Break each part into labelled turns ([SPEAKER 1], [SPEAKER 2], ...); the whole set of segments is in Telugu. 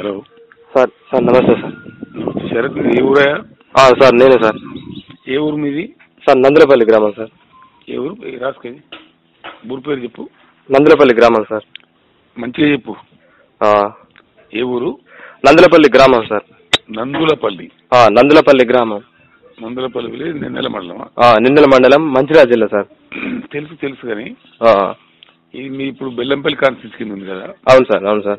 [SPEAKER 1] హలో.
[SPEAKER 2] సార్ సార్ నమస్తే సార్.
[SPEAKER 1] శరత్ ఏ ఊరా?
[SPEAKER 2] సార్ నేనే సార్.
[SPEAKER 1] ఏ ఊరు మీది?
[SPEAKER 2] సార్ నందులపల్లి గ్రామం సార్.
[SPEAKER 1] ఏ ఊరు? ఏ రాసుకొని ఊరు పేరు చెప్పు.
[SPEAKER 2] నందులపల్లి గ్రామం సార్.
[SPEAKER 1] మంచిగా చెప్పు. ఏ ఊరు?
[SPEAKER 2] నందులపల్లి గ్రామం సార్.
[SPEAKER 1] నందులపల్లి.
[SPEAKER 2] నందులపల్లి గ్రామం.
[SPEAKER 1] నందులపల్లి విలేజ్ నిన్నెల మండలమా?
[SPEAKER 2] ఆ, నిందల మండలం మంచిర్యాల జిల్లా సార్.
[SPEAKER 1] తెలుసు తెలుసు కానీ ఇది మీ ఇప్పుడు బెల్లంపల్లి కాన్స్టిట్యూన్స్ కింద ఉంది కదా?
[SPEAKER 2] అవును సార్ అవును సార్.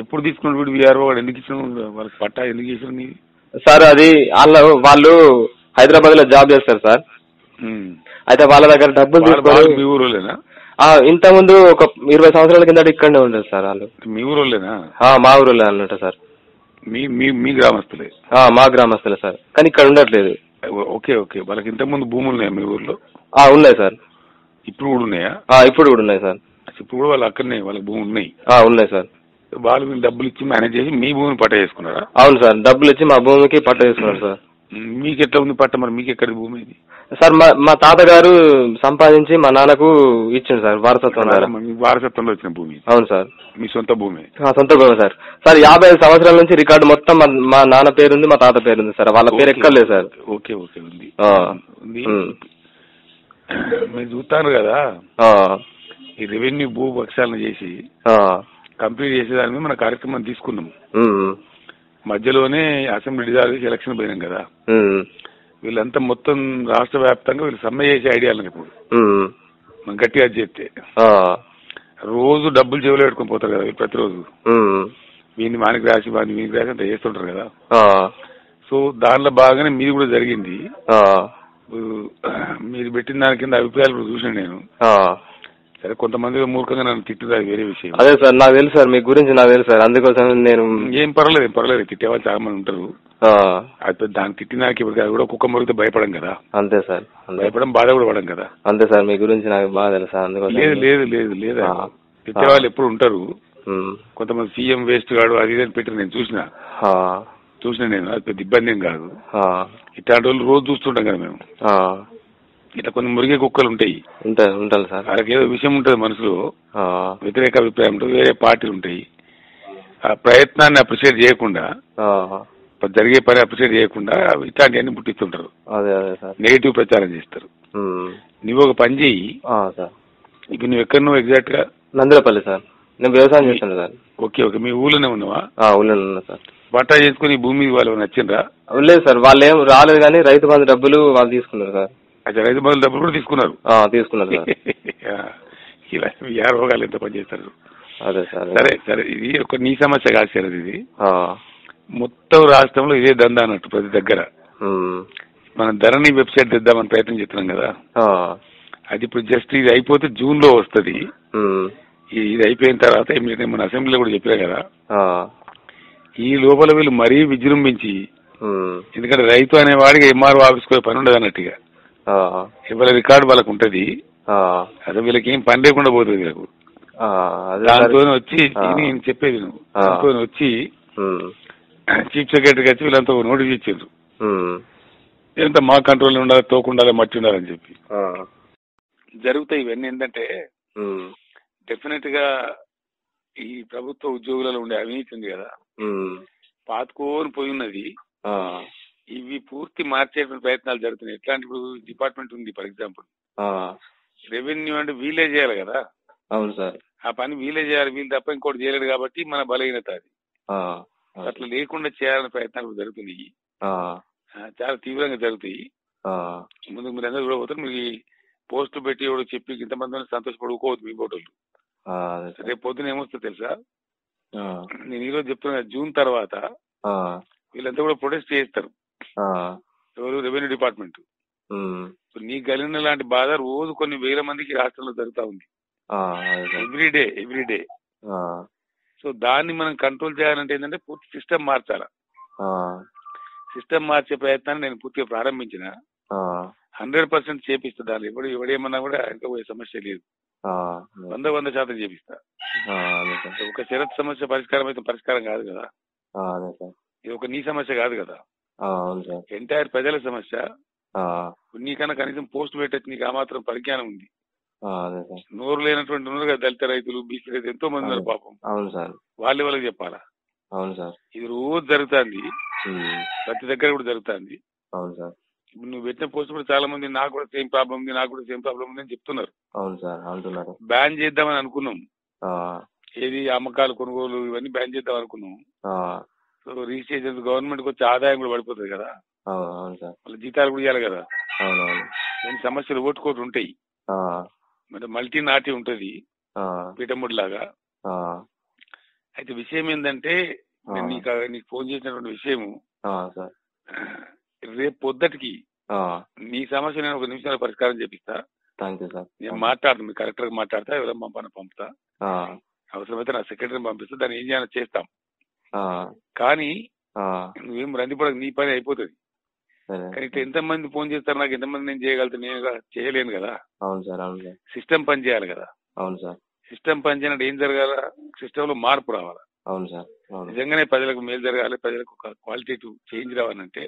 [SPEAKER 1] ఎప్పుడు తీసుకున్నాడు వీడు విఆర్ఓ వాడు? ఎందుకు ఇచ్చిన వాళ్ళకి పట్టా ఎందుకు చేసిన నీ
[SPEAKER 2] సార్ అది వాళ్ళ వాళ్ళు హైదరాబాద్లో జాబ్ చేస్తారు సార్. అయితే వాళ్ళ దగ్గర డబ్బులు
[SPEAKER 1] వాళ్ళు మీ
[SPEAKER 2] ఆ, ఇంత ముందు ఒక ఇరవై సంవత్సరాల కింద ఇక్కడనే ఉండేది సార్ వాళ్ళు.
[SPEAKER 1] మీ ఊరోళ్ళేనా?
[SPEAKER 2] ఆ, మా ఊరిలో అన్నట్టు సార్.
[SPEAKER 1] మీ మీ మీ గ్రామస్తులే?
[SPEAKER 2] మా గ్రామస్తులే సార్. కానీ ఇక్కడ ఉండట్లేదు.
[SPEAKER 1] Okay okay. వాళ్ళకి ఇంతకుముందు భూములు ఉన్నాయా మీ ఊర్లో?
[SPEAKER 2] ఆ, ఉన్నాయి సార్.
[SPEAKER 1] ఇప్పుడు కూడా ఉన్నాయా?
[SPEAKER 2] ఇప్పుడు కూడా ఉన్నాయి సార్.
[SPEAKER 1] ఇప్పుడు కూడా వాళ్ళు అక్కడనే వాళ్ళకి భూములు ఉన్నాయి?
[SPEAKER 2] ఉన్నాయి సార్.
[SPEAKER 1] వాళ్ళు మీకు డబ్బులు ఇచ్చి మేనేజ్ చేసి మీ భూమిని పట్ట చేసుకున్నారా?
[SPEAKER 2] అవును సార్ డబ్బులు ఇచ్చి మా భూమికి పట్ట తీసుకున్నారు సార్.
[SPEAKER 1] మీకు ఎట్లా ఉంది పట్ట మరి? మీకు ఎక్కడ భూమి ఇది?
[SPEAKER 2] సార్ మా మా తాతగారు సంపాదించి మా నాన్నకు ఇచ్చిండు సార్ వారసత్వం ద్వారా.
[SPEAKER 1] మీ వారసత్వంలో వచ్చిన భూమి
[SPEAKER 2] అవును సార్.
[SPEAKER 1] మీ సొంత భూమి?
[SPEAKER 2] ఆ, సొంత భూమి సార్. సార్ యాభై ఐదు సంవత్సరాల నుంచి రికార్డు మొత్తం మా మా నాన్న పేరుంది మా తాత పేరుంది సార్. వాళ్ళ పేరు ఎక్కర్లేదు సార్.
[SPEAKER 1] ఓకే ఓకే ఉంది.
[SPEAKER 2] ఆ.
[SPEAKER 1] ఉంది.
[SPEAKER 2] ఉమ్.
[SPEAKER 1] మీరు చూస్తాను కదా?
[SPEAKER 2] ఆ,
[SPEAKER 1] ఈ రెవెన్యూ భూ పక్షాలను చేసి
[SPEAKER 2] ఆ,
[SPEAKER 1] కంప్లీట్ చేసేదాని మీద మన కార్యక్రమం తీసుకున్నాం. మధ్యలోనే అసెంబ్లీ డిజాల్వ్ ఎలక్షన్ పోయినాం కదా. వీళ్ళంతా మొత్తం రాష్ట్ర వ్యాప్తంగా వీళ్ళు సమ్మె చేసే ఐడియాలు ఇప్పుడు. మనం గట్టిగా చేస్తే రోజు డబ్బులు చెవులు పెట్టుకొని పోతారు కదా ప్రతిరోజు.
[SPEAKER 2] ఉమ్,
[SPEAKER 1] వీడిని వానికి రాసి వాడిని వీనికి రాసి అంత చేస్తుంటారు కదా. సో దానిలో బాగానే మీది కూడా జరిగింది. మీరు పెట్టిన దాని కింద అభిప్రాయాలు కూడా చూసాను నేను. సరే కొంతమంది మూర్ఖంగా నన్ను తిట్టుతారు అది వేరే విషయం.
[SPEAKER 2] అదే సార్ నాకు తెలుసు సార్ మీ గురించి నాకు తెలుసు సార్ అందుకోసం నేను
[SPEAKER 1] ఏం పర్వాలేదు ఏం పర్వాలేదు తిట్టేవాళ్ళు చాలా మంది ఉంటారు. అయితే దాన్ని తిట్టినాక ఇప్పుడు అది కూడా కుక్క మురిగితే భయపడం కదా.
[SPEAKER 2] అంతే సార్
[SPEAKER 1] భయపడం బాధ కూడా పడం కదా.
[SPEAKER 2] అంతే సార్ మీ గురించి నాకు బాగా తెలుసు సార్ అందుకోసం
[SPEAKER 1] లేదు లేదు లేదు లేదు. తిట్టేవాళ్ళు ఎప్పుడు ఉంటారు. కొంతమంది సీఎం వేస్ట్ గాడు అది ఇది అని పెట్టి నేను చూసిన. చూసిన నేను అది పెద్ద ఇబ్బంది ఏం కాదు. ఇట్లాంటి వాళ్ళు రోజు చూస్తుంటాం కదా మేము. ఇట్లా కొన్ని మురిగే కుక్కలు ఉంటాయి.
[SPEAKER 2] ఉంటాయి ఉంటాను సార్.
[SPEAKER 1] వాళ్ళకి ఏదో విషయం ఉంటుంది మనసులో.
[SPEAKER 2] ఆ,
[SPEAKER 1] వ్యతిరేక అభిప్రాయం ఉంటుంది వేరే పార్టీలు ఉంటాయి. ఆ ప్రయత్నాన్ని అప్రిషియేట్ చేయకుండా
[SPEAKER 2] ఆ,
[SPEAKER 1] జరిగే పని అప్రిషియేట్ చేయకుండా ఇట్లాంటివన్నీ పుట్టిస్తుంటారు.
[SPEAKER 2] అదే అదే సార్.
[SPEAKER 1] నెగిటివ్ ప్రచారం చేస్తారు.
[SPEAKER 2] ఉమ్,
[SPEAKER 1] నువ్వు ఒక పని చెయ్యి.
[SPEAKER 2] ఆ, సార్.
[SPEAKER 1] ఇప్పుడు నువ్వు ఎక్కడ నువ్వు ఎగ్జాక్ట్గా
[SPEAKER 2] నందిరపల్లి సార్. నేను వ్యవసాయం చేస్తాను సార్.
[SPEAKER 1] Okay okay. మీ ఊళ్ళోనే ఉన్నావా?
[SPEAKER 2] ఆ, ఊళ్ళో ఉన్నా సార్.
[SPEAKER 1] బట్టా చేసుకుని ఈ భూమి వాళ్ళు నచ్చిండ్రా
[SPEAKER 2] లేదు సార్. వాళ్ళు ఏం రాలేదు కానీ రైతు బంధు డబ్బులు వాళ్ళు తీసుకున్నారు సార్.
[SPEAKER 1] అచ్చా రైతు బంధువుల డబ్బులు కూడా తీసుకున్నారు.
[SPEAKER 2] తీసుకున్నారు
[SPEAKER 1] ఇలా ఏ రోగాలు ఎంత పని చేస్తారు
[SPEAKER 2] అదే సార్
[SPEAKER 1] సరే సరే ఇది ఒక నీ సమస్య కాదు సార్ ఇది. మొత్తం రాష్ట్రంలో ఇదే దందా అన్నట్టు ప్రతి దగ్గర. మనం ధరణి వెబ్సైట్ తెద్దామని ప్రయత్నం చేస్తున్నాం కదా. అది ఇప్పుడు జస్ట్ ఇది అయిపోతే జూన్లో వస్తుంది ఇది అయిపోయిన తర్వాత ఇమ్మీడియట్ మన అసెంబ్లీలో కూడా చెప్పారు కదా. ఈ లోపల వీళ్ళు మరీ విజృంభించి ఎందుకంటే రైతు అనేవాడికి ఎంఆర్ఓ ఆఫీస్ పోయి పని ఉండదు అన్నట్టుగా. ఎవరి రికార్డు వాళ్ళకు ఉంటది. అసలు వీళ్ళకి ఏం పని లేకుండా పోతుంది వీళ్ళకు.
[SPEAKER 2] అదే
[SPEAKER 1] దాంతో వచ్చి నేను చెప్పేది నువ్వు. దాంతో వచ్చి చీఫ్ సెక్రటరీకి వచ్చి వీళ్ళంతా ఒక నోటీస్ ఇచ్చిండ్రు
[SPEAKER 2] ఉమ్,
[SPEAKER 1] ఎంత మా కంట్రోల్ ఉండాలి తోకుండాలి మట్టి ఉండాలని చెప్పి. జరుగుతాయి ఇవన్నీ ఏంటంటే డెఫినెట్గా ఈ ప్రభుత్వ ఉద్యోగులలో ఉండే అవినీతి ఉంది కదా. పాతుకోని పోయి ఉన్నది. ఇవి పూర్తి మార్చేటువంటి ప్రయత్నాలు జరుగుతున్నాయి. ఎట్లాంటి ఇప్పుడు డిపార్ట్మెంట్ ఉంది ఫర్ ఎగ్జాంపుల్ రెవెన్యూ అంటే వీలే చేయాలి కదా?
[SPEAKER 2] అవును సార్.
[SPEAKER 1] ఆ పని వీలే చేయాలి వీళ్ళు తప్ప ఇంకోటి చేయలేడు కాబట్టి మన బలహీనత అది. అట్లా లేకుండా చేయాలనే ప్రయత్నాలు జరుగుతున్నాయి. చాలా తీవ్రంగా జరుగుతాయి. ముందు మీరు అందరూ చూడబోతారు మీరు ఈ పోస్టులు పెట్టి ఎవడో చెప్పి ఇంతమంది సంతోషపడుకోవద్దు మీ
[SPEAKER 2] సార్.
[SPEAKER 1] రేపు పొద్దున ఏమొస్తుంది తెలుసా? నేను ఈరోజు చెప్తున్నా జూన్ తర్వాత వీళ్ళంతా కూడా ప్రొటెస్ట్ చేస్తారు ఎవరు? Revenue department. ఇప్పుడు నీ గలిన లాంటి బాధ రోజు కొన్ని వేల మందికి రాష్ట్రంలో జరుగుతా ఉంది.
[SPEAKER 2] ఆ, అదే. Sir
[SPEAKER 1] every day every day
[SPEAKER 2] ఆ,
[SPEAKER 1] సో దాన్ని మనం కంట్రోల్ చేయాలంటే ఏంటంటే పూర్తి సిస్టమ్ మార్చాలి? సిస్టమ్ మార్చే ప్రయత్నాన్ని నేను పూర్తిగా ప్రారంభించిన. హండ్రెడ్ పర్సెంట్ చేపిస్తా. దాన్ని ఎవడు ఎవడేమన్నా కూడా ఇంకా పోయే సమస్య లేదు. వంద వంద శాతం చేపిస్తా. ఒక షరత్ సమస్య పరిష్కారం అయితే పరిష్కారం కాదు కదా. ఇది ఒక నీ సమస్య కాదు కదా.
[SPEAKER 2] అవును సార్
[SPEAKER 1] ఎంటైర్ ప్రజల సమస్య. నీకన్నా కనీసం పోస్ట్ పెట్టచ్చు నీకు ఆ మాత్రం పరిజ్ఞానం ఉంది. నోరు లేనటువంటి ఉన్నారు కదా దళిత రైతులు బీసీ రైతులు ఎంతో మంది ఉన్నారు పాపం.
[SPEAKER 2] అవును సార్.
[SPEAKER 1] వాళ్ళు వాళ్ళకి చెప్పాలా?
[SPEAKER 2] అవును సార్.
[SPEAKER 1] ఇది రోజు జరుగుతుంది. ప్రతి దగ్గర కూడా జరుగుతుంది.
[SPEAKER 2] అవును సార్.
[SPEAKER 1] ఇప్పుడు నువ్వు పెట్టిన పోస్ట్ కూడా చాలా మంది నాకు కూడా సేమ్ ప్రాబ్లం ఉంది నాకు కూడా సేమ్ ప్రాబ్లం ఉంది అని చెప్తున్నారు.
[SPEAKER 2] అవును సార్. అంటున్నారు.
[SPEAKER 1] బ్యాన్ చేద్దామని అనుకున్నాం. ఏది అమ్మకాలు కొనుగోలు ఇవన్నీ బ్యాన్ చేద్దాం అనుకున్నాం. సో రిజిస్ట్రేషన్ గవర్నమెంట్కి వచ్చే ఆదాయం కూడా పడిపోతుంది కదా.
[SPEAKER 2] అవును అవును సార్.
[SPEAKER 1] మళ్ళీ జీతాలు కూడా ఇవ్వాలి కదా. కొన్ని సమస్యలు ఓటుకోటి ఉంటాయి. మరి మల్టీ నాటి ఉంటుంది. పీఠముడి లాగా. అయితే విషయం ఏంటంటే. నేను నీకు నీకు ఫోన్ చేసినటువంటి విషయము. రేపు పొద్దుటికి నీ సమస్య నేను ఒక నిమిషంలో పరిష్కారం చేపిస్తా. నేను మాట్లాడతాను మీ కలెక్టర్గా మాట్లాడతా ఎవరైనా పంపని పంపుతా. అవసరమైతే నా సెక్రటరీని పంపిస్తా దాన్ని ఏం చేయాలో చేస్తాం. కానీ నువ్వేం రందిపడక నీ పని అయిపోతుంది. కానీ ఇట్లా ఎంతమంది ఫోన్ చేస్తారు నాకు ఎంతమంది నేను చేయగలుగుతాను నేను చేయలేను కదా.
[SPEAKER 2] అవును సార్ అవును సార్.
[SPEAKER 1] సిస్టమ్ పని చేయాలి కదా.
[SPEAKER 2] అవును సార్.
[SPEAKER 1] సిస్టమ్ పని చేయనట్టు ఏం జరగాల? సిస్టమ్లో మార్పు రావాలి.
[SPEAKER 2] అవును సార్
[SPEAKER 1] నిజంగానే ప్రజలకు మేలు జరగాలి ప్రజలకు ఒక క్వాలిటేటివ్ చేంజ్ రావాలంటే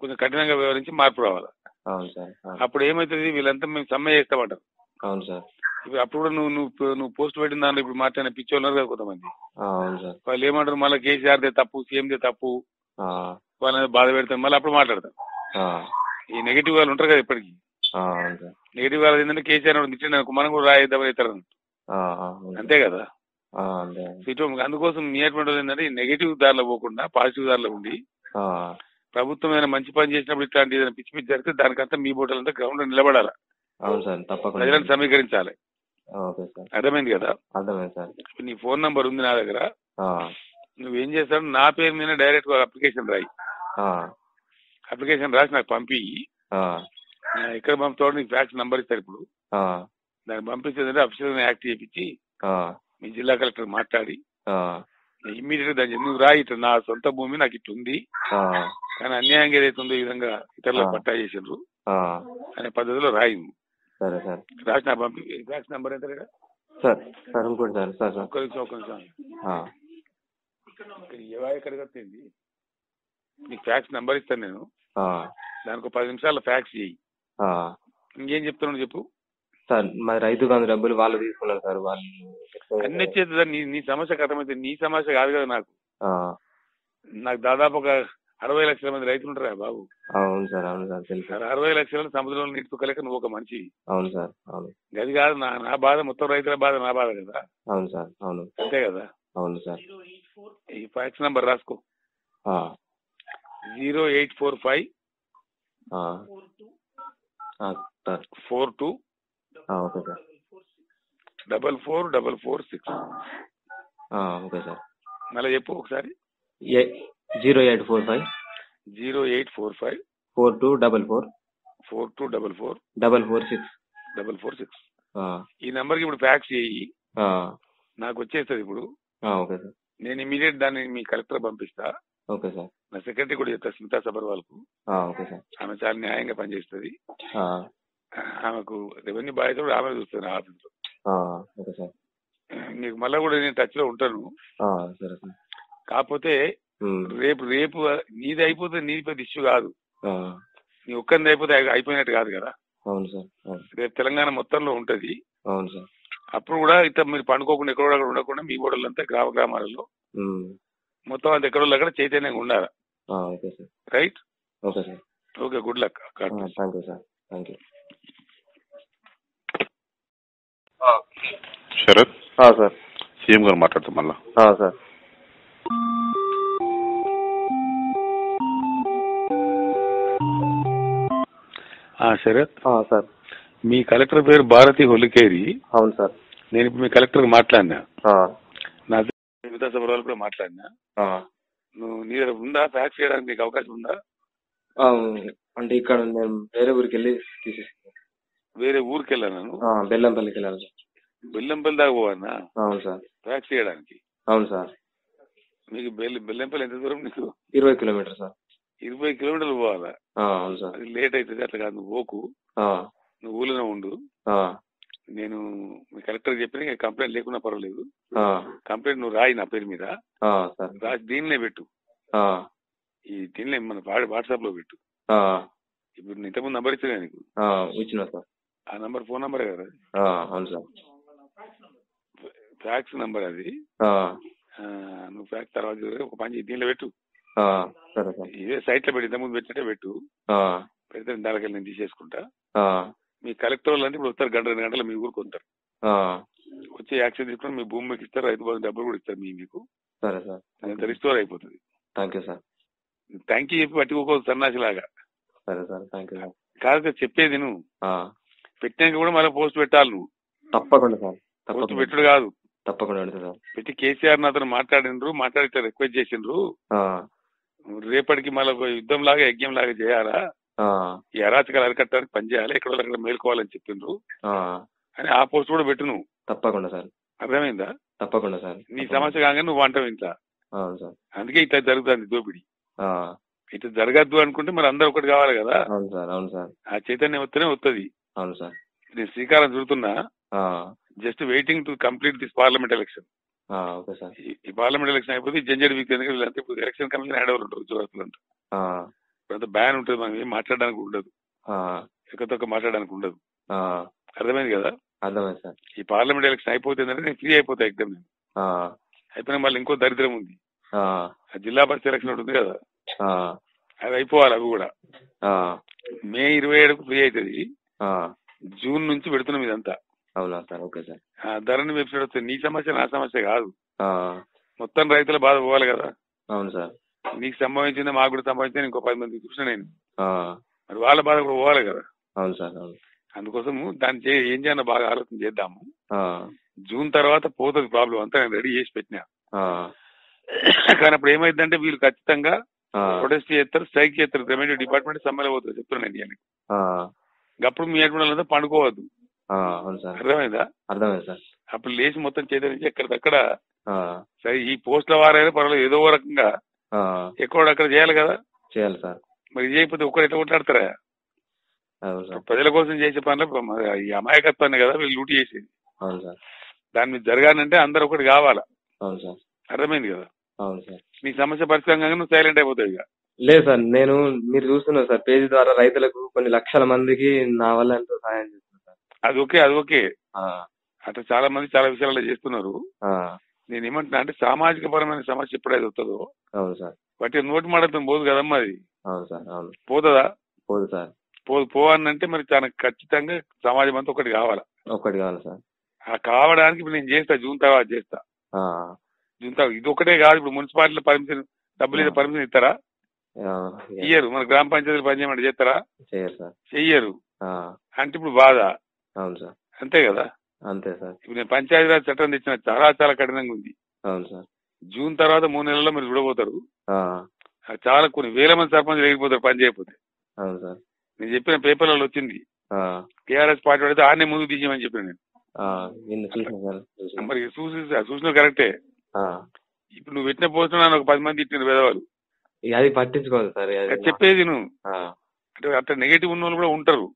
[SPEAKER 1] కొంచెం కఠినంగా వ్యవహరించి మార్పు రావాలి.
[SPEAKER 2] అవును సార్.
[SPEAKER 1] అప్పుడు ఏమవుతుంది వీళ్ళంతా మేము సమ్మె చేస్తామంటారు
[SPEAKER 2] అవును సార్.
[SPEAKER 1] ఇప్పుడు అప్పుడు కూడా నువ్వు నువ్వు నువ్వు పోస్ట్ పెట్టిన దాంట్లో ఇప్పుడు మాట్లాడిన పిచ్చి ఉన్నారు కదా కొంతమంది. వాళ్ళు ఏమంటారు మళ్ళీ కేసీఆర్ దే తప్పు సీఎం దే తప్పు వాళ్ళని బాధ పెడతారు మళ్ళీ అప్పుడు మాట్లాడతారు.
[SPEAKER 2] ఆ,
[SPEAKER 1] ఈ నెగిటివ్ వాళ్ళు ఉంటారు కదా ఇప్పటికి. నెగిటివ్ వాళ్ళు ఏంటంటే కేసీఆర్ తిట్టిన మనం కూడా రాయిద్దామని ఇస్తారు. అంతే కదా? ఇటు అందుకోసం మీ అటువంటి ఏంటంటే నెగిటివ్ దారిలో పోకుండా పాజిటివ్ దారిలో ఉండి ప్రభుత్వం ఏదైనా మంచి పని చేసినప్పుడు ఇట్లాంటి ఏదైనా పిచ్చి పిచ్చి జరిగితే దానికంతా మీ బోటలంతా గ్రౌండ్ నిలబడాలి?
[SPEAKER 2] అవును సార్ తప్పకుండా.
[SPEAKER 1] ప్రజలను సమీకరించాలి.
[SPEAKER 2] Okay sir.
[SPEAKER 1] అర్థమైంది కదా?
[SPEAKER 2] అర్థమైంది సార్.
[SPEAKER 1] నీ ఫోన్ నంబర్ ఉంది నా దగ్గర. నువ్వేం చేస్తావు? నా పేరు మీద డైరెక్ట్ అప్లికేషన్ రాయి. అప్లికేషన్ రాసి నాకు పంపి.
[SPEAKER 2] ఆ,
[SPEAKER 1] ఎక్కడ పంపుతాడు నీకు ఫ్యాక్స్ నంబర్ ఇస్తారు ఇప్పుడు.
[SPEAKER 2] ఆ,
[SPEAKER 1] దానికి పంపించేదంటే అఫీషియల్ యాక్ట్ చేయించి మీ జిల్లా కలెక్టర్ మాట్లాడి ఇమ్మీడియట్గా దాన్ని నువ్వు రాయి? ఇట్లా నా సొంత భూమి నాకు ఇట్లా ఉంది. కానీ అన్యాయంగా ఏదైతే ఉందో ఈ విధంగా ఇతరులకు. పట్టా చేసిండ్రు అనే పద్ధతిలో రాయి నువ్వు.
[SPEAKER 2] సరే సార్.
[SPEAKER 1] రాసి నాకు పంపి ఫ్యాక్స్ నంబర్ ఎంత రేడా?
[SPEAKER 2] సార్ సార్ ఇంకోటి సార్ సార్. సార్
[SPEAKER 1] ఒక్క నిమిషం. ఒక్క నిమిషం ఏవా ఎక్కడికి నీకు ఫ్యాక్స్ నంబర్ ఇస్తాను నేను. దానికి ఒక పది నిమిషాల్లో ఫ్యాక్స్ చేయి. ఇంకేం చెప్తున్నాను చెప్పు?
[SPEAKER 2] సార్ మరి రైతు బంధు డబ్బులు వాళ్ళు తీసుకున్నారు సార్ వాళ్ళు
[SPEAKER 1] అన్ని వచ్చేది నీ నీ సమస్య అర్థమైతే నీ సమస్య కాదు కదా నాకు. నాకు దాదాపు ఒక అరవై లక్షల మంది రైతులు ఉంటారా బాబు?
[SPEAKER 2] అవును సార్ అవును సార్ తెలుసు.
[SPEAKER 1] సార్ అరవై లక్షల సముద్రంలో నీటితోకలేక నువ్వు ఒక మనిషి.
[SPEAKER 2] అవును సార్ అవును.
[SPEAKER 1] గది కాదు నా నా బాధ మొత్తం రైతుల బాధ నా బాధ కదా?
[SPEAKER 2] అవును సార్ అవును.
[SPEAKER 1] అంతే కదా?
[SPEAKER 2] అవును సార్.
[SPEAKER 1] ఈ ఫ్యాక్స్ నంబర్ రాసుకో. Zero eight four five
[SPEAKER 2] sir
[SPEAKER 1] four two
[SPEAKER 2] okay sir.
[SPEAKER 1] Double four double four six.
[SPEAKER 2] Okay sir.
[SPEAKER 1] మళ్ళీ చెప్పు ఒకసారి.
[SPEAKER 2] ఏ zero eight four five.
[SPEAKER 1] Zero eight four five.
[SPEAKER 2] Four two double four.
[SPEAKER 1] Four two double four.
[SPEAKER 2] Double four six.
[SPEAKER 1] Double four six. ఈ నెంబర్కి ఇప్పుడు ఫ్యాక్స్ చేయి. నాకు వచ్చేస్తుంది ఇప్పుడు.
[SPEAKER 2] Okay sir.
[SPEAKER 1] నేను ఇమీడియట్ దాన్ని మీ కలెక్టర్ పంపిస్తా.
[SPEAKER 2] Okay sir.
[SPEAKER 1] నా సెక్రటరీ కూడా చెప్తా స్మితా
[SPEAKER 2] సబర్వాల్కు ఓకే సార్.
[SPEAKER 1] ఆమె చాలా న్యాయంగా పనిచేస్తుంది. ఆమెకు రెవెన్యూ బాధ్యత కూడా ఆమె చూస్తుంది
[SPEAKER 2] ఆఫీస్లో ఓకే సార్.
[SPEAKER 1] నీకు మళ్ళీ కూడా నేను టచ్లో ఉంటాను.
[SPEAKER 2] ఆ, సరే సార్.
[SPEAKER 1] కాకపోతే రేపు రేపు నీది అయిపోతే నీది పెద్ద ఇష్యూ కాదు.
[SPEAKER 2] ఆ,
[SPEAKER 1] నీ ఒక్కరిది అయిపోతే అయి- అయిపోయినట్టు కాదు కదా.
[SPEAKER 2] అవును సార్
[SPEAKER 1] రేపు తెలంగాణ మొత్తంలో ఉంటది.
[SPEAKER 2] అవును సార్.
[SPEAKER 1] అప్పుడు కూడా ఇట్లా మీరు పండుకోకుండా ఎక్కడో అక్కడ ఉండకుండా మీ ఓడలంతా గ్రామ గ్రామాలలో మొత్తం అంత ఎక్కడో అక్కడ చైతన్యంగా ఉండాలి?
[SPEAKER 2] ఆ, okay sir.
[SPEAKER 1] Right?
[SPEAKER 2] Okay sir.
[SPEAKER 1] Okay good luck.
[SPEAKER 2] Thank you sir. Thank you.
[SPEAKER 3] Sharath.
[SPEAKER 2] Sir.
[SPEAKER 3] CM గారు మాట్లాడతాం మళ్ళా.
[SPEAKER 2] సార్.
[SPEAKER 1] శరత్?
[SPEAKER 2] సార్.
[SPEAKER 1] మీ కలెక్టర్ పేరు భారతి హొలికేరి.
[SPEAKER 2] అవును సార్.
[SPEAKER 1] నేను ఇప్పుడు మీ కలెక్టర్ మాట్లాడినా? నా సభలో కూడా మాట్లాడినా? నువ్వు నీ దగ్గర ఉందా? ఫ్యాక్స్ చేయడానికి నీకు అవకాశం ఉందా?
[SPEAKER 2] అంటే ఇక్కడ నేను వేరే ఊరికి వెళ్ళి తీసేస్తాను
[SPEAKER 1] వేరే ఊరికి వెళ్ళాను
[SPEAKER 2] బెల్లంపల్లికి వెళ్ళాలి సార్.
[SPEAKER 1] బెల్లంపల్లి దాకా పోవన్నా
[SPEAKER 2] అవును సార్.
[SPEAKER 1] ఫ్యాక్స్ చేయడానికి?
[SPEAKER 2] అవును సార్.
[SPEAKER 1] మీకు బెల్ బెల్లంపల్లి ఎంత దూరం నీకు?
[SPEAKER 2] ఇరవై కిలోమీటర్ సార్.
[SPEAKER 1] ఇరవై కిలోమీటర్లు పోవాలా?
[SPEAKER 2] ఆ, అవును సార్.
[SPEAKER 1] అది లేట్ అవుతుంది అట్లా కాదు. నువ్వు పోకు. నువ్వు ఊళ్ళోనే ఉండు. నేను మీ కలెక్టర్ చెప్పిన కంప్లైంట్ లేకున్నా పర్వాలేదు. కంప్లైంట్ నువ్వు రాయి నా పేరు మీద. రాసి దీనినే పెట్టు. ఈ దీనిలో మన వాట్సాప్లో పెట్టు. ఇప్పుడు ఇంతకుముందు నంబర్ ఇచ్చిన నీకు.
[SPEAKER 2] ఇచ్చిన సార్.
[SPEAKER 1] ఆ నంబర్ ఫోన్ నంబరే కదా?
[SPEAKER 2] అవును సార్.
[SPEAKER 1] ఫ్యాక్స్ నంబర్ అది. నువ్వు ఫ్యాక్స్ తర్వాత. ఒక పని దీనిలో పెట్టు.
[SPEAKER 2] సరే సార్
[SPEAKER 1] ఇదే సైట్లో పెట్టి ముందు పెట్టినట్టే పెట్టు. పెడితే దానికి నేను తీసేసుకుంటా. మీ కలెక్టర్ వాళ్ళు అంటే ఇప్పుడు వస్తారు గంట రెండు గంటలు మీ ఊరికి వస్తారు వచ్చి యాక్షన్ తీసుకుని మీ భూమి మీకు ఇస్తారు రైతు బంధు డబ్బులు కూడా ఇస్తారు మీ మీకు.
[SPEAKER 2] సరే సార్.
[SPEAKER 1] అంత రిస్టోర్ అయిపోతుంది.
[SPEAKER 2] Thank you sir.
[SPEAKER 1] Thank you చెప్పి పట్టుకోకూడదు సన్నాసిలాగా.
[SPEAKER 2] సరే సార్. Thank you sir.
[SPEAKER 1] కాదు చెప్పేది నువ్వు
[SPEAKER 2] ఆ,
[SPEAKER 1] పెట్టినాక కూడా మళ్ళీ పోస్ట్ పెట్టాలి నువ్వు.
[SPEAKER 2] తప్పకుండా సార్.
[SPEAKER 1] పోస్ట్ పెట్టుడు కాదు.
[SPEAKER 2] తప్పకుండా
[SPEAKER 1] పెట్టి కేసీఆర్ అతను మాట్లాడినరు మాట్లాడితే రిక్వెస్ట్ చేసిండ్రు. రేపటికి మళ్ళీ యుద్ధం లాగా యజ్ఞం లాగా చేయాలా ఈ అరాచకాలు అరికట్టడానికి పని చేయాలి? ఎక్కడ అక్కడ మేల్కోవాలని చెప్పిండ్రు అని ఆ పోస్ట్ కూడా పెట్టు నువ్వు
[SPEAKER 2] తప్పకుండా సార్.
[SPEAKER 1] అర్థమైందా?
[SPEAKER 2] తప్పకుండా సార్.
[SPEAKER 1] నీ సమస్య కాగానే నువ్వు అంటావు ఇంట్లో అందుకే ఇట్లా జరుగుతుంది దోపిడి. ఇట్లా జరగద్దు అనుకుంటే మరి అందరు ఒకటి కావాలి కదా?
[SPEAKER 2] అవును సార్ అవును సార్.
[SPEAKER 1] ఆ చైతన్యం వస్తేనే వస్తుంది
[SPEAKER 2] అవును సార్.
[SPEAKER 1] నేను శ్రీకారం చుడుతున్నా. Just waiting to complete this parliament election.
[SPEAKER 2] Okay sir.
[SPEAKER 1] ఈ పార్లమెంట్ ఎలక్షన్ అయిపోతే జంజడి వీక్ ఎందుకంటే వీళ్ళంతా ఇప్పుడు ఎలక్షన్ కమిషన్ హ్యాండ్ ఓవర్ అంతా
[SPEAKER 2] ఆ,
[SPEAKER 1] ఇప్పుడంతా బ్యాన్ ఉంటుంది మనం ఏం మాట్లాడడానికి ఉండదు. ఎక్కతొక్క మాట్లాడడానికి ఉండదు. అర్థమైంది కదా?
[SPEAKER 2] అర్థమైంది సార్.
[SPEAKER 1] ఈ పార్లమెంట్ ఎలక్షన్ అయిపోతుందంటే నేను ఫ్రీ అయిపోతా ఎగ్జామ్ నేను. అయిపోయినా మళ్ళీ ఇంకో దరిద్రం ఉంది. జిల్లా పరిషత్ ఎలక్షన్ ఉంది కదా? అది అయిపోవాలి అవి కూడా. మే ఇరవై ఏడుకు ఫ్రీ అవుతుంది. జూన్ నుంచి పెడుతున్నాం ఇదంతా.
[SPEAKER 2] అవునా సార్? Okay sir.
[SPEAKER 1] ఆ ధరణి వెబ్సైట్ వస్తుంది నీ సమస్య నా సమస్య కాదు. మొత్తం రైతుల బాధ పోవాలి కదా.
[SPEAKER 2] అవును సార్.
[SPEAKER 1] నీకు సంభవించింది మాకు కూడా సంభవించింది ఇంకో పది మంది చూసిన నేను. మరి వాళ్ళ బాధ కూడా పోవాలి కదా.
[SPEAKER 2] అవును సార్ అవును.
[SPEAKER 1] అందుకోసము దాన్ని చే ఏం చేయాలో బాగా ఆలోచన చేద్దాము. జూన్ తర్వాత పోతుంది ప్రాబ్లం అంతా నేను రెడీ చేసి పెట్టినా. కానీ అప్పుడు ఏమైందంటే వీళ్ళు ఖచ్చితంగా ప్రొటెస్ట్ చేస్తారు స్ట్రైక్ చేస్తారు. రెవెన్యూ డిపార్ట్మెంట్ సమ్మెలో పోతుంది చెప్తున్నాను నేను అప్పుడు మీ పండుకోవద్దు.
[SPEAKER 2] అవును సార్.
[SPEAKER 1] అర్థమైందా?
[SPEAKER 2] అర్థమైంది సార్.
[SPEAKER 1] అప్పుడు లేచి మొత్తం చేతి ఎక్కడికక్కడ
[SPEAKER 2] ఆ,
[SPEAKER 1] సరే ఈ పోస్టుల వారైనా పర్వాలేదు ఏదో రకంగా ఎక్కడ అక్కడ చేయాలి కదా?
[SPEAKER 2] చేయాలి సార్.
[SPEAKER 1] మరి ఇది చేయకపోతే ఒక్కరు ఎట్లా కొట్లాడతారా? ప్రజల కోసం చేసే పనులు ఈ అమాయకత్వాన్ని కదా వీళ్ళు లూటి చేసేది.
[SPEAKER 2] అవును సార్.
[SPEAKER 1] దాని మీద జరగాలంటే అందరు ఒకటి కావాలా?
[SPEAKER 2] అవును సార్.
[SPEAKER 1] అర్థమైంది కదా?
[SPEAKER 2] అవును సార్.
[SPEAKER 1] నీ సమస్య నువ్వు సైలెంట్ అయిపోతావు ఇక.
[SPEAKER 2] లేదు సార్ నేను మీరు చూస్తున్నారు సార్ పేజీ ద్వారా రైతులకు కొన్ని లక్షల మందికి నా వల్ల ఎంతో సహాయం చేస్తున్నారు సార్
[SPEAKER 1] అది ఓకే అది ఓకే.
[SPEAKER 2] ఆ,
[SPEAKER 1] అట్లా చాలా మంది చాలా విషయాలలో చేస్తున్నారు. నేను ఏమంటున్నా అంటే సామాజిక పరమైన సమస్య ఎప్పుడైతే వస్తుందో వాటి నోటి మాటతో పోదు కదమ్మా అది. పోతుందా?
[SPEAKER 2] పోదు సార్.
[SPEAKER 1] పోదు పోవాలంటే మరి తనకు ఖచ్చితంగా సమాజం అంతా ఒకటి కావాలా?
[SPEAKER 2] ఒక్కటి కావాలి సార్.
[SPEAKER 1] ఆ కావడానికి ఇప్పుడు నేను చేస్తా జూన్ తర్వాత చేస్తా. జూన్ తర్వాత ఇది ఒకటే కాదు ఇప్పుడు మున్సిపాలిటీలో పర్మిషన్ డబ్బులు పర్మిషన్ ఇస్తారా? ఇయ్యరు మన గ్రామ పంచాయతీలు పనిచేయమంటే చేస్తారా? చెయ్యరు. అంటే ఇప్పుడు బాధ.
[SPEAKER 2] అవును సార్.
[SPEAKER 1] అంతే కదా?
[SPEAKER 2] అంతే సార్.
[SPEAKER 1] ఇప్పుడు నేను పంచాయతీరాజ్ చట్టం తెచ్చిన చాలా చాలా కఠినంగా ఉంది.
[SPEAKER 2] అవును సార్.
[SPEAKER 1] జూన్ తర్వాత మూడు నెలల్లో మీరు చూడబోతారు చాలా కొన్ని వేల మంది సర్పంచ్ లేకపోతారు పని చేయకపోతే.
[SPEAKER 2] అవును సార్.
[SPEAKER 1] నేను చెప్పిన పేపర్లలో వచ్చింది. టీఆర్ఎస్ పార్టీ పడితే ఆడనే ముందు తీసేయమని చెప్పాను నేను. మరి చూసి చూసిన కరెక్టే. ఇప్పుడు నువ్వు పెట్టిన పోస్ట్ నన్ను ఒక పది మంది ఇచ్చిన పేదవాళ్ళు.
[SPEAKER 2] అది పట్టించుకోదు సార్
[SPEAKER 1] చెప్పేది నువ్వు అంటే అట్లా నెగిటివ్ ఉన్న వాళ్ళు కూడా ఉంటారు.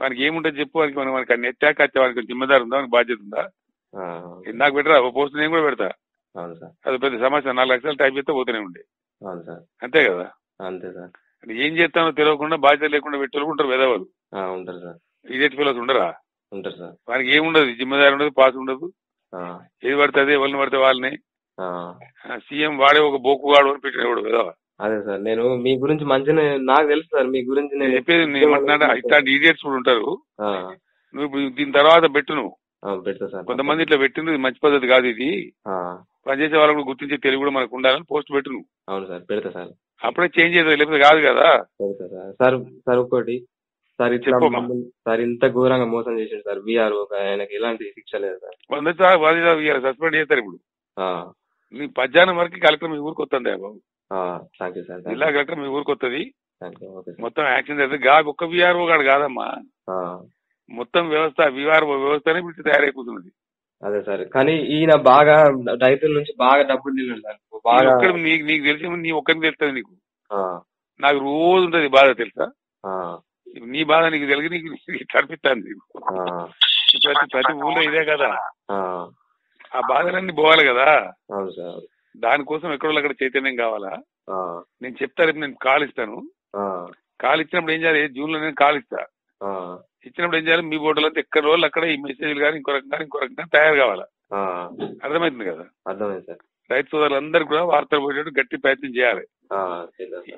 [SPEAKER 1] వానికి ఏముంటుంది చెప్పు వానికి మన- వానికి అన్ని ఎత్తాక వచ్చే వానికి జిమ్మదారు ఉందా? వానికి బాధ్యత ఉందా? నాకు పెట్టరా? పోస్ట్ నేను కూడా పెడతా. అది పెద్ద సమస్య. నాలుగు లక్షలు టైప్ చేస్తే పోతూనే ఉండే. అంతే కదా?
[SPEAKER 2] అంతే సార్.
[SPEAKER 1] అంటే ఏం చేస్తానో తెలియకుండా బాధ్యత లేకుండా పెట్టే ఉంటారు
[SPEAKER 2] ఉంటారు సార్.
[SPEAKER 1] ఇదేటి పిల్లలు ఉండరా?
[SPEAKER 2] ఉంటారు సార్.
[SPEAKER 1] వానికి ఏముండదు? జిమ్మదారి ఉండదు పాస్ ఉండదు. ఏది పడితే అదే ఎవరిని పడితే వాళ్ళని. సీఎం వాడే ఒక బోకుగాడు అని పెట్టిన కూడా కదా
[SPEAKER 2] అదే సార్. నేను మీ గురించి మంచిగా నాకు తెలుసు సార్ మీ గురించి
[SPEAKER 1] నేను
[SPEAKER 2] నేను
[SPEAKER 1] చెప్పేది నేను ఏమంటున్నా ఇట్లాంటి ఈడియట్స్ కూడా ఉంటారు.
[SPEAKER 2] ఆ,
[SPEAKER 1] నువ్వు ఇప్పుడు దీని తర్వాత పెట్టు నువ్వు.
[SPEAKER 2] ఆ, పెడతా సార్.
[SPEAKER 1] కొంతమంది ఇట్లా పెట్టింది ఇది మంచి పద్ధతి కాదు ఇది.
[SPEAKER 2] ఆ,
[SPEAKER 1] పనిచేసే వాళ్ళు కూడా గుర్తించే తెలివి కూడా మనకు ఉండాలని పోస్ట్ పెట్టు నువ్వు.
[SPEAKER 2] అవును సార్ పెడతా సార్.
[SPEAKER 1] అప్పుడే చేంజ్ అవుతుంది లేకపోతే కాదు కదా.
[SPEAKER 2] పెడతా సార్. సార్ సార్ ఒక్కటి సార్ ఇట్లా
[SPEAKER 1] చెప్పమ్మా.
[SPEAKER 2] మమ్మల్ని- సార్ ఇంత ఘోరంగా మోసం చేసిండు సార్ బీఆర్ ఒక ఆయనకి ఎలాంటి శిక్ష లేదు సార్.
[SPEAKER 1] వంద సస్పెండ్ చేస్తారు ఇప్పుడు.
[SPEAKER 2] ఆ,
[SPEAKER 1] నీ పద్యానం వరకు కలెక్టర్ మీ ఊరికి వస్తుంది బాబు.
[SPEAKER 2] థ్యాంక్ యూ సార్ థ్యాంక్
[SPEAKER 1] జిల్లా కలెక్టర్ మీ ఊరికి వస్తుంది మొత్తం యాక్షన్ చేస్తుంది గా ఒక్క విఆర్ఓ గాడు కాదమ్మా. మొత్తం వ్యవస్థ విఆర్ఓ వ్యవస్థనే ఇప్పుడు తయారైపోతున్నది.
[SPEAKER 2] అదే సార్ కానీ ఈయన బాగా రైతుల నుంచి బాగా డబ్బులు తిన్నాడు సార్ బాగా
[SPEAKER 1] నీకు నీకు తెలిసి నీ ఒక్కరికి తెలుస్తుంది నీకు. నాకు రోజు ఉంటుంది బాధ తెలుసా? నీ బాధ నీకు తెలిసి నీకు కనిపిస్తాను నీకు ప్రతి ప్రతి ఊళ్ళో ఇదే కదా.
[SPEAKER 2] ఆ,
[SPEAKER 1] ఆ బాధలన్నీ పోవాలి కదా. దానికోసం ఎక్కడో అక్కడ చైతన్యం కావాలా? నేను చెప్తా రేపు నేను కాల్ ఇస్తాను. కాల్ ఇచ్చినప్పుడు ఏం చేయాలి? జూన్లో నేను కాల్ ఇస్తా. ఇచ్చినప్పుడు ఏం చేయాలి? మీ బోర్డులో ఎక్కడ రోజులు అక్కడ ఈ మెసేజ్లు కానీ ఇంకో రకంగా ఇంకో రకంగా తయారు కావాలా? అర్థమవుతుంది కదా?
[SPEAKER 2] అర్థమైంది సార్.
[SPEAKER 1] రైతు సోదరులందరూ కూడా వార్తలు పోయేటట్టు గట్టి ప్రయత్నం చేయాలి.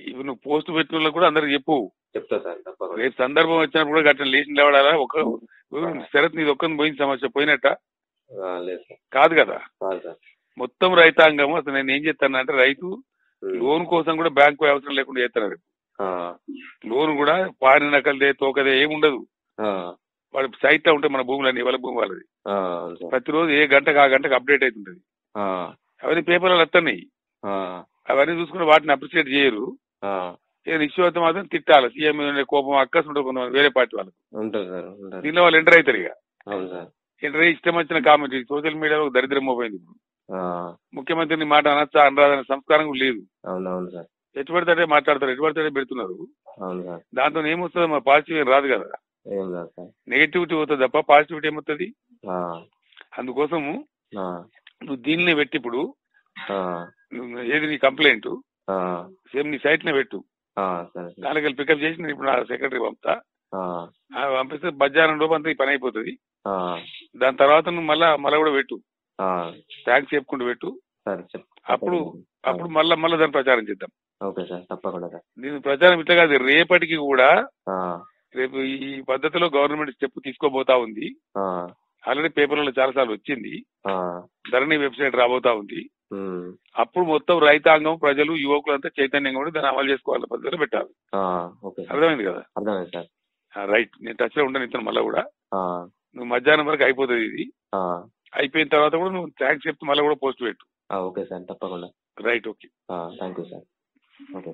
[SPEAKER 1] ఇవి నువ్వు పోస్ట్ పెట్టిన కూడా అందరికి చెప్పు.
[SPEAKER 2] చెప్తా సార్
[SPEAKER 1] రేపు సందర్భం వచ్చినప్పుడు కూడా గట్ల లేచి లేవడాలా? ఒక శరత్ నీది ఒక్కని పోయిన సమస్య పోయినట్ట? కాదు కదా?
[SPEAKER 2] కాదు
[SPEAKER 1] మొత్తం రైతాంగం అసలు నేను ఏం చేస్తానంటే రైతు
[SPEAKER 2] ఉమ్.
[SPEAKER 1] లోన్ కోసం కూడా బ్యాంకు అవసరం లేకుండా చేస్తున్నారు లోన్ కూడా పారిన నకలదే తోకదే ఏమి ఉండదు.
[SPEAKER 2] ఆ,
[SPEAKER 1] వాడు సైట్ ఉంటే మన భూములన్నీ వాళ్ళ భూమి వాళ్ళది. ప్రతిరోజు ఏ గంటకు ఆ గంటకు అప్డేట్ అవుతుంటది. అవన్నీ పేపర్లు వస్తున్నాయి అవన్నీ చూసుకుని వాటిని అప్రిషియేట్ చేయరు. అయితే మాత్రం తిట్టాలి. సీఎం కోపం అక్కసు ఉంటుంది కొంతమంది వేరే పార్టీ వాళ్ళకి. దీనిలో వాళ్ళు ఎంటర్ అవుతారు ఇక. ఎంటర్ అయ్యి ఇష్టం వచ్చిన కామెంట్ సోషల్ మీడియాలో దరిద్రం పోయింది ఇప్పుడు. ముఖ్యమంత్రిని మాట అనొచ్చా అనరాదనే సంస్కారం లేదు.
[SPEAKER 2] సార్.
[SPEAKER 1] ఎటు పడితే మాట్లాడతారు ఎటు పడితే పెడుతున్నారు. దాంతో ఏమొస్తుంది మా పాజిటివ్ ఏం రాదు కదా. నెగిటివిటీ అవుతుంది తప్ప పాజిటివిటీ ఏమవుతుంది అందుకోసము నువ్వు దీన్నే పెట్టి ఇప్పుడు. ఏది నీ కంప్లైంట్ సేమ్ నీ సైట్ నే పెట్టు దానికి పికప్ చేసి నేను ఇప్పుడు నా సెక్రటరీ పంపుతా. పంపిస్తే మధ్యాహ్నం లోపు అంతా ఈ పని అయిపోతుంది. దాని తర్వాత నువ్వు మళ్ళా మళ్ళా కూడా పెట్టు. థ్యాంక్స్ చెప్పుకుంటూ పెట్టు. అప్పుడు అప్పుడు మళ్ళా మళ్ళా దాన్ని ప్రచారం చేద్దాం.
[SPEAKER 2] ఓకే సార్ తప్పకుండా సార్.
[SPEAKER 1] దీని ప్రచారం ఇట్లా కాదు రేపటికి కూడా రేపు ఈ పద్ధతిలో గవర్నమెంట్ స్టెప్ తీసుకోబోతా ఉంది. ఆల్రెడీ పేపర్లలో చాలా సార్లు వచ్చింది. ధరణి వెబ్సైట్ రాబోతా ఉంది. అప్పుడు మొత్తం రైతాంగం ప్రజలు యువకులంతా చైతన్యంగా ఉండి దాన్ని అమలు చేసుకోవాలి పద్ధతిలో పెట్టాలి. అర్థమైంది కదా?
[SPEAKER 2] అర్థమైంది సార్.
[SPEAKER 1] రైట్. నేను టచ్లో ఉండను ఇతను మళ్ళీ కూడా. నువ్వు మధ్యాహ్నం వరకు అయిపోతుంది ఇది. అయిపోయిన తర్వాత కూడా నువ్వు థ్యాంక్స్ చెప్తే మళ్ళీ కూడా పోస్ట్ పెట్టు.
[SPEAKER 2] ఓకే సార్ తప్పకుండా.
[SPEAKER 1] Right okay
[SPEAKER 2] thank you sir okay.